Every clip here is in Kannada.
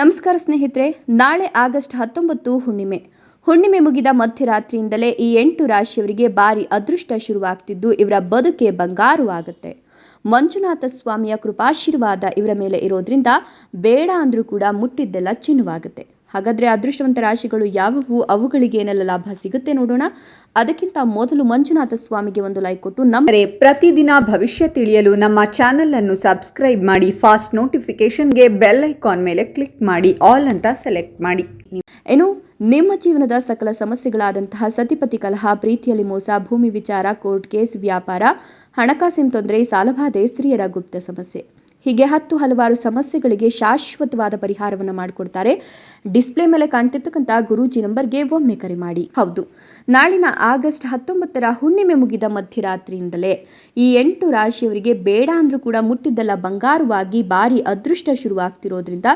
ನಮಸ್ಕಾರ ಸ್ನೇಹಿತರೆ, ನಾಳೆ ಆಗಸ್ಟ್ ಹತ್ತೊಂಬತ್ತು ಹುಣ್ಣಿಮೆ. ಹುಣ್ಣಿಮೆ ಮುಗಿದ ಮಧ್ಯರಾತ್ರಿಯಿಂದಲೇ ಈ ಎಂಟು ರಾಶಿಯವರಿಗೆ ಭಾರಿ ಅದೃಷ್ಟ ಶುರುವಾಗ್ತಿದ್ದು ಇವರ ಬದುಕೆ ಬಂಗಾರು ಆಗುತ್ತೆ. ಮಂಜುನಾಥ ಸ್ವಾಮಿಯ ಕೃಪಾಶೀರ್ವಾದ ಇವರ ಮೇಲೆ ಇರೋದ್ರಿಂದ ಬೇಡ ಅಂದ್ರೂ ಕೂಡ ಮುಟ್ಟಿದ್ದೆಲ್ಲ ಚಿನ್ನವಾಗುತ್ತೆ. ಹಾಗಾದ್ರೆ ಅದೃಷ್ಟವಂತ ರಾಶಿಗಳು ಯಾವುವು? ಅವುಗಳಿಗೆ ಏನೆಲ್ಲ ಲಾಭ ಸಿಗುತ್ತೆ ನೋಡೋಣ. ಅದಕ್ಕಿಂತ ಮೊದಲು ಮಂಜುನಾಥ ಸ್ವಾಮಿಗೆ ಒಂದು ಲೈಕ್ ಕೊಟ್ಟು ನಮ್ಮ ಪ್ರತಿದಿನ ಭವಿಷ್ಯ ತಿಳಿಯಲು ನಮ್ಮ ಚಾನೆಲ್ ಅನ್ನು ಸಬ್ಸ್ಕ್ರೈಬ್ ಮಾಡಿ ಫಾಸ್ಟ್ ನೋಟಿಫಿಕೇಶನ್ಗೆ ಬೆಲ್ ಐಕಾನ್ ಮೇಲೆ ಕ್ಲಿಕ್ ಮಾಡಿ ಆಲ್ ಅಂತ ಸೆಲೆಕ್ಟ್ ಮಾಡಿ. ಏನು? ನಿಮ್ಮ ಜೀವನದ ಸಕಲ ಸಮಸ್ಯೆಗಳಾದಂತಹ ಸತಿಪತಿ ಕಲಹ ಪ್ರೀತಿಯಲ್ಲಿ ಮೋಸ ಭೂಮಿ ವಿಚಾರ ಕೋರ್ಟ್ ಕೇಸ್ ವ್ಯಾಪಾರ ಹಣಕಾಸಿನ ತೊಂದರೆ ಸಾಲಬಾಧೆ ಸ್ತ್ರೀಯರ ಗುಪ್ತ ಸಮಸ್ಯೆ. ಹೀಗೆ ಹತ್ತು ಹಲವಾರು ಸಮಸ್ಯೆಗಳಿಗೆ ಶಾಶ್ವತವಾದ ಪರಿಹಾರವನ್ನು ಮಾಡಿಕೊಡ್ತಾರೆ. ಡಿಸ್ಪ್ಲೇ ಮೇಲೆ ಕಾಣ್ತಿರ್ತಕ್ಕಂಥ ಗುರೂಜಿ ನಂಬರ್ಗೆ ಒಮ್ಮೆ ಕರೆ ಮಾಡಿ. ಹೌದು, ನಾಳಿನ ಆಗಸ್ಟ್ ಹತ್ತೊಂಬತ್ತರ ಹುಣ್ಣಿಮೆ ಮುಗಿದ ಮಧ್ಯರಾತ್ರಿಯಿಂದಲೇ ಈ ಎಂಟು ರಾಶಿಯವರಿಗೆ ಬೇಡ ಅಂದ್ರೂ ಕೂಡ ಮುಟ್ಟಿದ್ದೆಲ್ಲ ಬಂಗಾರವಾಗಿ ಭಾರಿ ಅದೃಷ್ಟ ಶುರುವಾಗ್ತಿರೋದ್ರಿಂದ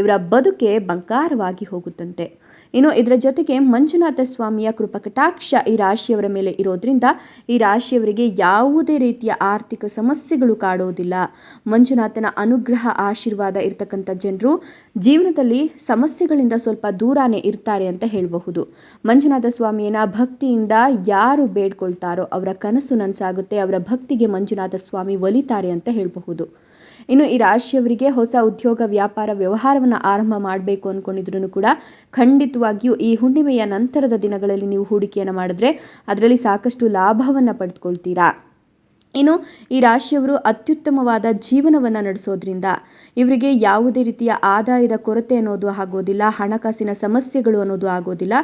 ಇವರ ಬದುಕೆ ಬಂಗಾರವಾಗಿ ಹೋಗುತ್ತಂತೆ. ಇನ್ನು ಇದರ ಜೊತೆಗೆ ಮಂಜುನಾಥ ಸ್ವಾಮಿಯ ಕೃಪಕಟಾಕ್ಷ ಈ ರಾಶಿಯವರ ಮೇಲೆ ಇರೋದ್ರಿಂದ ಈ ರಾಶಿಯವರಿಗೆ ಯಾವುದೇ ರೀತಿಯ ಆರ್ಥಿಕ ಸಮಸ್ಯೆಗಳು ಕಾಡೋದಿಲ್ಲ. ಮಂಜುನಾಥನ ಅನುಗ್ರಹ, ಆಶೀರ್ವಾದ ಇರತಕ್ಕಂಥ ಜನರು ಜೀವನದಲ್ಲಿ ಸಮಸ್ಯೆಗಳಿಂದ ಸ್ವಲ್ಪ ದೂರಾನೇ ಇರ್ತಾರೆ ಅಂತ ಹೇಳಬಹುದು. ಮಂಜುನಾಥ ಸ್ವಾಮಿಯನ್ನ ಭಕ್ತಿಯಿಂದ ಯಾರು ಬೇಡ್ಕೊಳ್ತಾರೋ ಅವರ ಕನಸು ನನಸಾಗುತ್ತೆ, ಅವರ ಭಕ್ತಿಗೆ ಮಂಜುನಾಥ ಸ್ವಾಮಿ ಒಲಿತಾರೆ ಅಂತ ಹೇಳಬಹುದು. ಇನ್ನು ಈ ರಾಶಿಯವರಿಗೆ ಹೊಸ ಉದ್ಯೋಗ, ವ್ಯಾಪಾರ, ವ್ಯವಹಾರವನ್ನು ಆರಂಭ ಮಾಡಬೇಕು ಅಂದ್ಕೊಂಡಿದ್ರು ಕೂಡ ಖಂಡಿತವಾಗಿಯೂ ಈ ಹುಣ್ಣಿಮೆಯ ನಂತರದ ದಿನಗಳಲ್ಲಿ ನೀವು ಹೂಡಿಕೆಯನ್ನು ಮಾಡಿದ್ರೆ ಅದರಲ್ಲಿ ಸಾಕಷ್ಟು ಲಾಭವನ್ನು ಪಡೆದುಕೊಳ್ತೀರಾ ಇನ್ನು ಈ ರಾಶಿಯವರು ಅತ್ಯುತ್ತಮವಾದ ಜೀವನವನ್ನು ನಡೆಸೋದ್ರಿಂದ ಇವರಿಗೆ ಯಾವುದೇ ರೀತಿಯ ಆದಾಯದ ಕೊರತೆ ಅನ್ನೋದು ಆಗೋದಿಲ್ಲ, ಹಣಕಾಸಿನ ಸಮಸ್ಯೆಗಳು ಅನ್ನೋದು ಆಗೋದಿಲ್ಲ.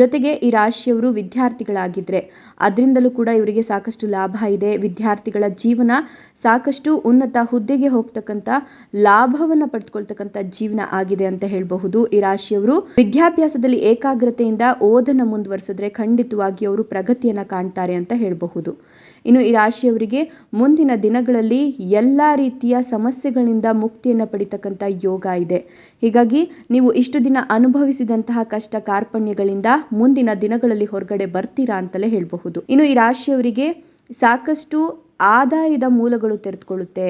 ಜೊತೆಗೆ ಈ ರಾಶಿಯವರು ವಿದ್ಯಾರ್ಥಿಗಳಾಗಿದ್ದರೆ ಅದರಿಂದಲೂ ಕೂಡ ಇವರಿಗೆ ಸಾಕಷ್ಟು ಲಾಭ ಇದೆ. ವಿದ್ಯಾರ್ಥಿಗಳ ಜೀವನ ಸಾಕಷ್ಟು ಉನ್ನತ ಹುದ್ದೆಗೆ ಹೋಗ್ತಕ್ಕಂಥ ಲಾಭವನ್ನು ಪಡೆದುಕೊಳ್ತಕ್ಕಂಥ ಜೀವನ ಆಗಿದೆ ಅಂತ ಹೇಳಬಹುದು. ಈ ರಾಶಿಯವರು ವಿದ್ಯಾಭ್ಯಾಸದಲ್ಲಿ ಏಕಾಗ್ರತೆಯಿಂದ ಓದನ್ನು ಮುಂದುವರಿಸಿದ್ರೆ ಖಂಡಿತವಾಗಿ ಅವರು ಪ್ರಗತಿಯನ್ನು ಕಾಣ್ತಾರೆ ಅಂತ ಹೇಳಬಹುದು. ಇನ್ನು ಈ ರಾಶಿಯವರಿಗೆ ಮುಂದಿನ ದಿನಗಳಲ್ಲಿ ಎಲ್ಲ ರೀತಿಯ ಸಮಸ್ಯೆಗಳಿಂದ ಮುಕ್ತಿಯನ್ನು ಪಡಿತಕ್ಕಂಥ ಯೋಗ ಇದೆ. ಹೀಗಾಗಿ ನೀವು ಇಷ್ಟು ದಿನ ಅನುಭವಿಸಿದಂತಹ ಕಷ್ಟ ಕಾರ್ಪಣ್ಯಗಳಿಂದ ಮುಂದಿನ ದಿನಗಳಲ್ಲಿ ಹೊರಗಡೆ ಬರ್ತೀರಾ ಅಂತಲೇ ಹೇಳಬಹುದು. ಇನ್ನು ಈ ರಾಶಿಯವರಿಗೆ ಸಾಕಷ್ಟು ಆದಾಯದ ಮೂಲಗಳು ತೆರೆದುಕೊಳ್ಳುತ್ತೆ.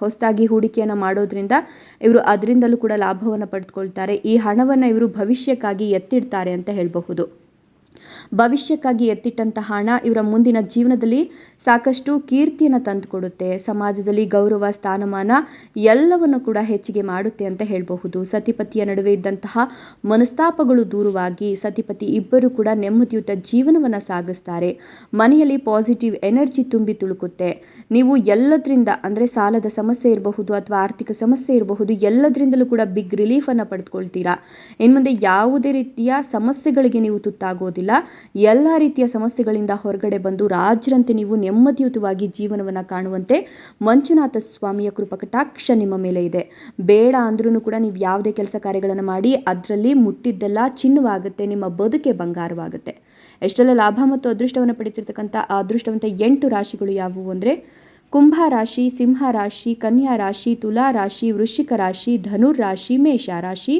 ಹೊಸದಾಗಿ ಹೂಡಿಕೆಯನ್ನು ಮಾಡೋದ್ರಿಂದ ಇವರು ಅದರಿಂದಲೂ ಕೂಡ ಲಾಭವನ್ನು ಪಡೆದುಕೊಳ್ತಾರೆ. ಈ ಹಣವನ್ನು ಇವರು ಭವಿಷ್ಯಕ್ಕಾಗಿ ಎತ್ತಿಡ್ತಾರೆ ಅಂತ ಹೇಳಬಹುದು. ಭವಿಷ್ಯಕ್ಕಾಗಿ ಎತ್ತಿಟ್ಟಂತಹ ಹಣ ಇವರ ಮುಂದಿನ ಜೀವನದಲ್ಲಿ ಸಾಕಷ್ಟು ಕೀರ್ತಿಯನ್ನು ತಂದುಕೊಡುತ್ತೆ. ಸಮಾಜದಲ್ಲಿ ಗೌರವ, ಸ್ಥಾನಮಾನ ಎಲ್ಲವನ್ನು ಕೂಡ ಹೆಚ್ಚಿಗೆ ಮಾಡುತ್ತೆ ಅಂತ ಹೇಳಬಹುದು. ಸತಿಪತಿಯ ನಡುವೆ ಇದ್ದಂತಹ ಮನಸ್ತಾಪಗಳು ದೂರವಾಗಿ ಸತಿಪತಿ ಇಬ್ಬರು ಕೂಡ ನೆಮ್ಮದಿಯುತ ಜೀವನವನ್ನು ಸಾಗಿಸ್ತಾರೆ. ಮನೆಯಲ್ಲಿ ಪಾಸಿಟಿವ್ ಎನರ್ಜಿ ತುಂಬಿ ತುಳುಕುತ್ತೆ. ನೀವು ಎಲ್ಲದರಿಂದ ಅಂದರೆ ಸಾಲದ ಸಮಸ್ಯೆ ಇರಬಹುದು ಅಥವಾ ಆರ್ಥಿಕ ಸಮಸ್ಯೆ ಇರಬಹುದು, ಎಲ್ಲದರಿಂದಲೂ ಕೂಡ ಬಿಗ್ ರಿಲೀಫನ್ನು ಪಡೆದುಕೊಳ್ತೀರಾ ಇನ್ನು ಮುಂದೆ ಯಾವುದೇ ರೀತಿಯ ಸಮಸ್ಯೆಗಳಿಗೆ ನೀವು ತುತ್ತಾಗೋದಿಲ್ಲ. ಎಲ್ಲ ರೀತಿಯ ಸಮಸ್ಯೆಗಳಿಂದ ಹೊರಗಡೆ ಬಂದು ರಾಜರಂತೆ ನೀವು ನೆಮ್ಮದಿಯುತವಾಗಿ ಜೀವನವನ್ನು ಕಾಣುವಂತೆ ಮಂಜುನಾಥ ಸ್ವಾಮಿಯ ಕೃಪಕಟಾಕ್ಷ ನಿಮ್ಮ ಮೇಲೆ ಇದೆ. ಬೇಡ ಅಂದ್ರೂ ಕೂಡ ನೀವು ಯಾವುದೇ ಕೆಲಸ ಕಾರ್ಯಗಳನ್ನು ಮಾಡಿ ಅದರಲ್ಲಿ ಮುಟ್ಟಿದ್ದೆಲ್ಲ ಚಿನ್ನವಾಗುತ್ತೆ, ನಿಮ್ಮ ಬದುಕೆ ಬಂಗಾರವಾಗುತ್ತೆ. ಎಷ್ಟೆಲ್ಲ ಲಾಭ ಮತ್ತು ಅದೃಷ್ಟವನ್ನು ಪಡಿತಿರ್ತಕ್ಕಂಥ ಆ ಅದೃಷ್ಟವಂತ ಎಂಟು ರಾಶಿಗಳು ಯಾವುವು ಅಂದರೆ ಕುಂಭ ರಾಶಿ, ಸಿಂಹ ರಾಶಿ, ಕನ್ಯಾ ರಾಶಿ, ತುಲಾ ರಾಶಿ, ವೃಶ್ಚಿಕ ರಾಶಿ, ಧನುರ್ ರಾಶಿ, ಮೇಷ ರಾಶಿ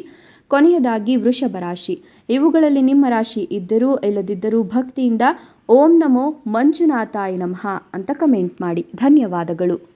ಕೊನೆಯದಾಗಿ ವೃಷಭ ರಾಶಿ. ಇವುಗಳಲ್ಲಿ ನಿಮ್ಮ ರಾಶಿ ಇದ್ದರೂ ಇಲ್ಲದಿದ್ದರೂ ಭಕ್ತಿಯಿಂದ ಓಂ ನಮೋ ಮಂಜುನಾಥಾಯ ನಮಃ ಅಂತ ಕಮೆಂಟ್ ಮಾಡಿ. ಧನ್ಯವಾದಗಳು.